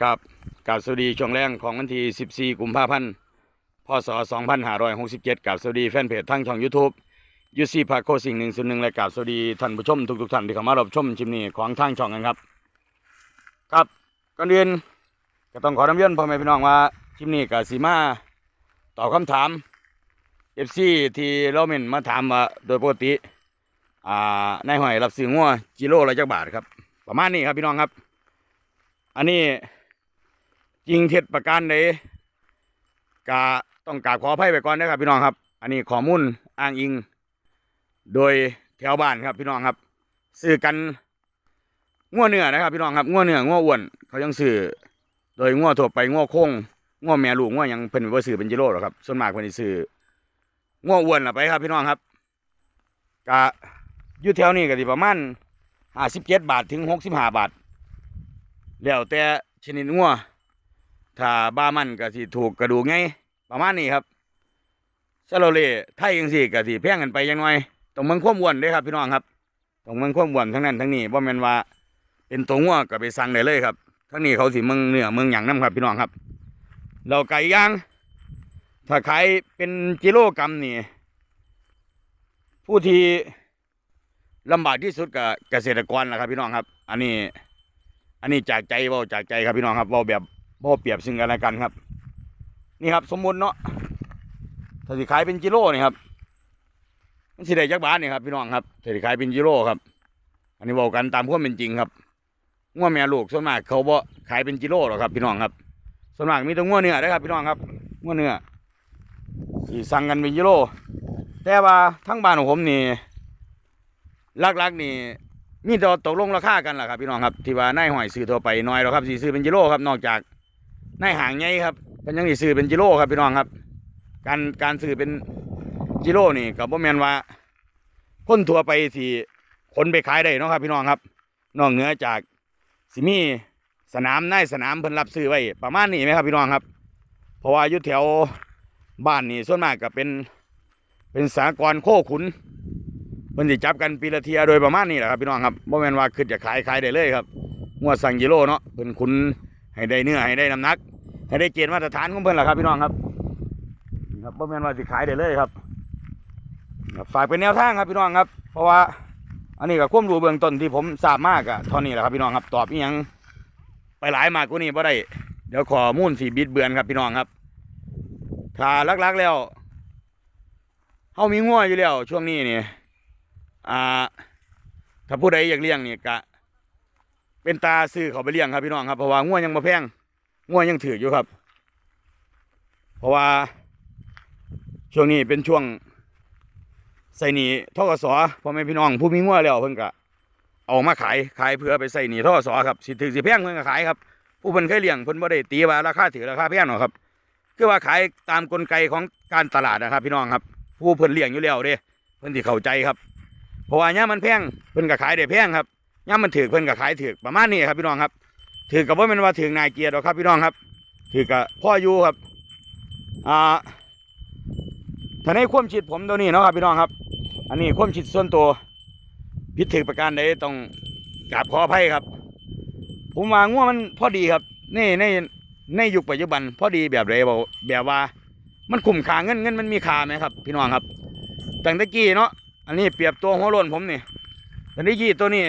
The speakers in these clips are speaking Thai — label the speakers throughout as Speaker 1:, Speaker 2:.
Speaker 1: ครับกาบสวัสดีช่วงแรงของวันที่ 14 กุมภาพันธ์ พศ 2567กาบสวัสดีแฟนเพจทั้งช่อง YouTube ยูซีพาโคสิ่งหนึ่งส่วนหนึ่งและกาบสวัสดีท่านผู้ชมทุกๆท่านที่เข้ามารับชมชิมนี้ของทางช่องกันครับ ครับก่อนอื่นก็ต้องขอนำเรียนพ่อแม่พี่น้องว่าชิมนี้กับสีมาตอบคำถามเอฟซีที่เราเมนมาถามว่าโดยปกติอ่านายหอยรับซื้องัวกิโลละจักบาทครับ ประมาณนี้ครับพี่น้องครับ อันนี้ จริงเท็จประการใดกาต้องกราบขออภัยไปก่อนนะครับ พี่น้องครับ อันนี้ข้อมูลอ้างอิง โดยแถวบ้านครับ พี่น้องครับซื้อกันง้วเนื้อนะครับ พี่น้องครับง้วเนื้อง้วอ้วน เขายังซื้อโดยง้วทั่วไปง้วโค้งง้วแม่ลูกง้วยังเพิ่นบ่ซื้อเป็นกิโลหรอครับส่วนมากเพิ่นสิซื้อง้วอ้วนละไปครับ พี่น้องครับกะอยู่แถวนี้ก็สิประมาณ57บเจ็ดบาทถึง65บห้าบาทแล้วแต่ชนิดงัว ถ้าบ้ามันก็สิถูกกระดูกไงประมาณนี้ครับซาโลเล่ไทยจังซี่ก็สิแพงกันไปจังน่อยต้องมืองความอ้วนเด้ครับ พี่น้องครับต้องมืองความอ้วนทั้งนั้นทั้งนี้บ่แม่นว่า เป็นตัวงัวก็ไปสั่งได้เลยครับทั้งนี้เขาสิเมืองเหนือเมืองหยังนํครับ พี่น้องครับ เราไก่ย่าง ถ้าขายเป็นกิโลกรัมนี่ ผู้ที่ลำบากที่สุดกับเกษตรกรนะครับ พี่น้องครับ อันนี้ อันนี้จากใจเว่าจากใจครับพี่น้องครับเว่าแบบ บ่เปรียบซึ่งกันและกันครับ นี่ครับ สมมุติเนาะถ้าสิขายเป็นกิโลนี่ครับมันสิได้จักบาทนี่ครับพี่น้องครับถ้าสิขายเป็นกิโลครับ อันนี้บอกกันตามความเป็นจริงครับง้วแม่ลูกส่วนมากเขาบ่ขายเป็นกิโลหรอกครับ พี่น้องครับส่วนมากมีแต่ง้วเนื้อนะครับ พี่น้องครับง้วเนื้อสิสั่งกันเป็นกิโล แต่ว่าทั้งบ้านของผมนี่ลักๆนี่มีตตกลงราคากันแหละครับพี่น้องครับที่ว่านายหอยซื้อทั่วไปน้อยแล้วครับสีซื้อเป็นกิโลครับนอกจาก ในห่างใหญ่ครับเป็นยังสิซื้อเป็นกิโลครับพี่น้องครับ การการซื้อเป็นกิโลนี่กับบ่แมนว่าคนทั่วไปที่คนไปขายได้เนาะครับ พี่น้องครับนอกเหนือจากสิมีสนามนายสนามเพิ่นรับซื้อไว้ประมาณนี้ไหมครับพี่น้องครับ เพราะว่าอยู่แถวบ้านนี่ส่วนมากก็เป็นเป็นสากรโคขุนเพิ่นสิจับกันปีละเทียโดยประมาณนี้แหละครับพี่น้องครับบ่แม่นว่าขึ้นจะขายขายได้เลยครับงวดสั่งกิโลเนาะเพิ่นคุณ ให้ได้เนื้อให้ได้น้ำหนัก ให้ได้เกณฑ์มาตรฐานของเพิ่อนแหละครับพี่น้องครับครับบ่แม่นว่าสิขายได้เลยครับฝากเป็นแนวทางครับพี่น้องครับ เพราะว่า อันนี้ก็ความรู้เบื้องต้นที่ผมทราบมากอะเท่านี้แหละครับพี่น้องครับตอบอีหยังไปหลายมากกว่านี้บ่ได้ เดี๋ยวขอมูลสิบิดเบือนครับพี่น้องครับถ้าลักๆแล้วเฮามีงัวอยู่แล้วช่วงนี้นี่อ่าถ้าผู้ใดอยากเลี้ยงนี่กะ เป็นตาซื้อเขาไปเลี้ยงครับพี่น้องครับเพราะว่าง่วยังมาแพงง่วยังถืออยู่ครับ เพราะว่าช่วงนี้เป็นช่วงใส่หนีท่อกสอพ่อแม่พี่น้องผู้มีง่วแล้วเพิ่นกะเอามาขายขายเพื่อไปใส่หนีท่อกสอครับสิถือสิแพงเพิ่นก็ขายครับผู้เพิ่นเคยเลี้ยงเพิ่นบ่ได้ตีว่าราคาถือราคาแพงหรอกครับ คือว่าขายตามกลไกของการตลาดนะครับ พี่น้องครับ ผู้เพิ่นเลี้ยงอยู่แล้วเด้เพิ่นสิเข้าใจครับเพราะว่าย่ามมันแพงเพิ่นก็ขายได้แพงครับ ย่ามมันถือเพิ่นก็ขายถือประมาณนี้ครับพี่น้องครับ ถือกับว่ามันว่าถือนายเกียรติหรอกครับพี่น้องครับ ถือกับพ่ออยู่ครับอ่าถ้าในควมคิดผมตัวนี้เนาะครับพี่น้องครับ อันนี้ควมคิดส่วนตัวผิดถือประการใดต้องกราบขออภัยครับ ผมว่าง่วมันพอดีครับในในในยุคปัจจุบัน พอดีแบบไรบอกแบบว่า มันคุ้มค่าเงินเงินมันมีค่าไหมครับ พี่น้องครับตั้งต่กี้เนาะอันนี้เปรียบตัวหัวโล้นผมนี่ตอนนี้ยี่ตัวนี้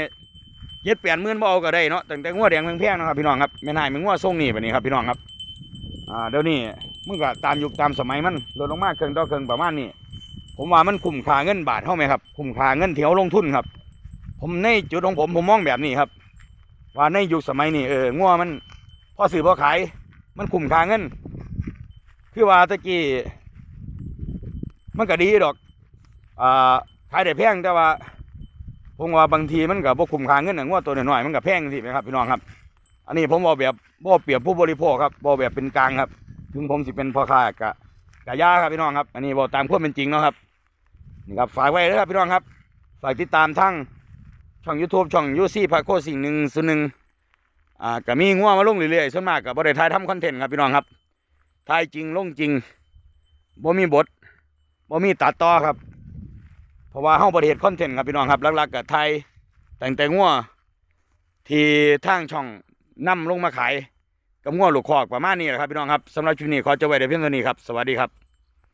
Speaker 1: เย็ดแปดหมื่นบ่เอาก็ได้เนาะตั้งแต่งัวแดงแพงๆนะครับพี่น้องครับแม่นายมันงัวทรงนี่แบบนี้ครับพี่น้องครับอ่าเดี๋ยวนี้มันก็ตามยุคตามสมัยมันลดลงมากเครื่องต่อเครื่องประมาณนี้ผมว่ามันคุ้มค่าเงินบาทเท่าไหมครับคุ้มค่าเงินเที่เขาลงทุนครับ ผมในจุดของผมผมมองแบบนี้ครับ ว่าในยุคสมัยนี้เอองัวมันพอซื้อพอขาย มันคุ้มค่าเงิน คือว่าตะกี้มันก็ดีดอกอ่าขายได้แพงแต่ว่า ผมว่าบางทีมันก็บ่คุ้มค่าเงินหนะงวดตัวน้อยๆมันก็แพงสิไหมครับพี่น้องครับ อันนี้ผมบอกแบบบ่เปรียบผู้บริโภคครับบ่แบบเป็นกลางครับ ถึงผมสิเป็นพ่อค้ากะกะยาครับพี่น้องครับ อันนี้บอกตามความเป็นจริงเนาะครับนี่ครับฝากไว้เลยครับพี่น้องครับฝากติดตามทั้งช่อง YouTube ช่องยูซี่พาโคสิ่งหนึ่งส่วนหนึ่งอ่าก็มีงัวมาลงเรื่อยๆส่วนมากก็บ่ได้ถ่ายทำคอนเทนต์ครับพี่น้องครับถ่ายจริงลงจริงบ่มีบทบ่มีตัดต่อครับ ราะว่าเฮาบริเหตุคอนเทนต์ครับพี่น้องครับหลักๆกับไทยแต่งแต่งัวที่ทางช่องนำลงมาขายกับงัวลูกคอกประมาณนี้แหละครับพี่น้องครับสำหรับชุดนี้ขอจบไว้แต่เพียงเท่านี้ครับสวัสดีครับ